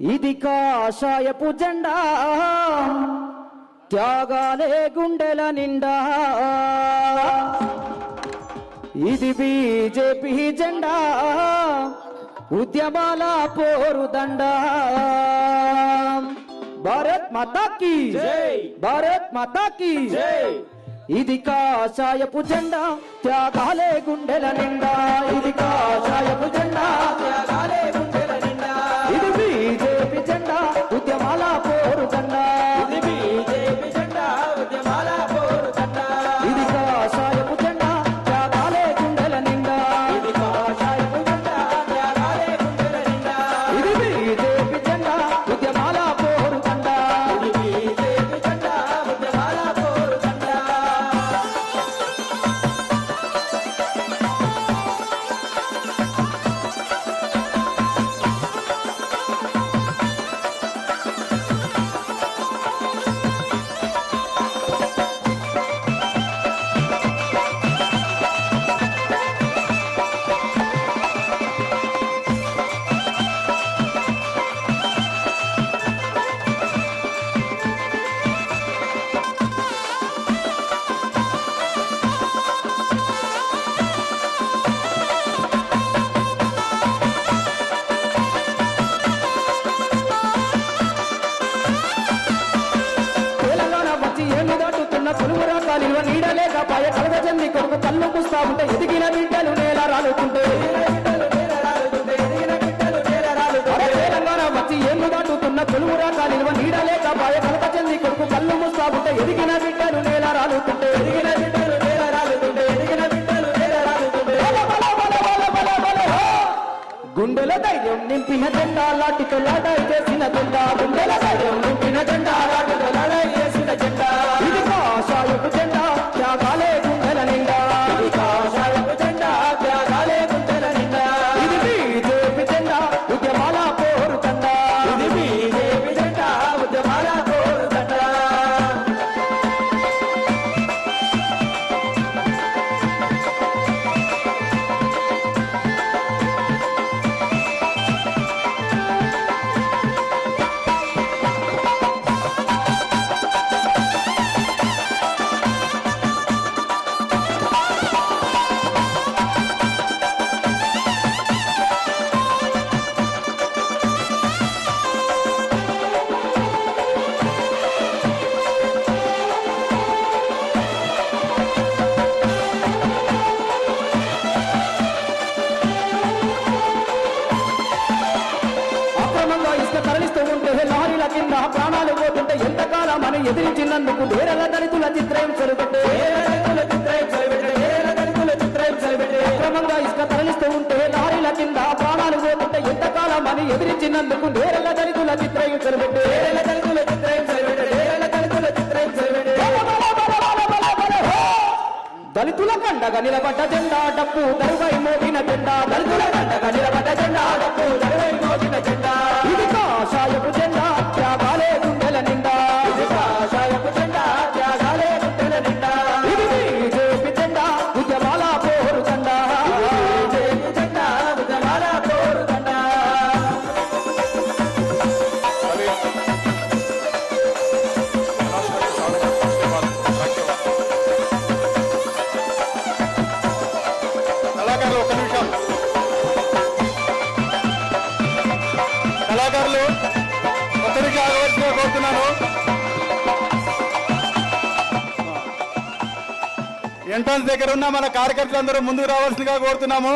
ఇది కాషాయపు జెండా. త్యాగాలే గుండెల నిండా. ఇది బీజేపీ జెండా. ఉద్యమాల పోరుదండ భారత్ మాతాకి. భారత్ మాతాకి ఇది కాషాయపు జెండా. త్యాగాలే గుండెల నిండా. ఇది కాషాయపు జెండా. త్యాగాలే ఉద్యమాల పోరుదండ ఇది పాయ కలగ కొడుకు కళ్ళు పుస్తా ఉంటే ఎదిగిన బిడ్డలు నేల రాలుతుంటే బిడ్డలు నేలరాలుతుంటే ఎదిగిన తెలంగాణ వచ్చి ఏమి దాటుతున్న కొలువురా కాలివ నీడలేక బాయ కలగ చెంది కొడుకు కళ్ళు ముస్తాబుంటే ఎదిగిన బిడ్డలు నేల రాలుతుంటే ఎదిగిన బిడ్డలు నేల రాలుతుంటే ఎదిగిన బిడ్డలు నేల రాలుతుంటే గుండెల ధైర్యం నింపిన జెండా లాటితో లాటాయి చేసిన జెండా. గుండెల ధైర్యం నింపిన జెండా లాటితో లడాయి చేసిన జెండా. లారీల కింద ప్రాణాలు పోతుంటే ఎంతకాలం అని ఎదిరించినందుకు వేరల దళితుల చిత్రం చదివితే అక్రమంగా ఇసుక తరలిస్తూ ఉంటే లారీల కింద ప్రాణాలు పోతుంటే ఎంతకాలం అని ఎదిరించినందుకు వేరల దళితుల చిత్రం చెరుగట్టే వేల దళితుల కండగా నిలబడ్డ జెండా డప్పు దరువై మోగిన కళాకారులు ఒక్క నిమిషం కోరుతున్నాను. ఎంట్రన్స్ దగ్గర ఉన్న మన కార్యకర్తలందరూ ముందుకు రావాల్సిందిగా కోరుతున్నాము.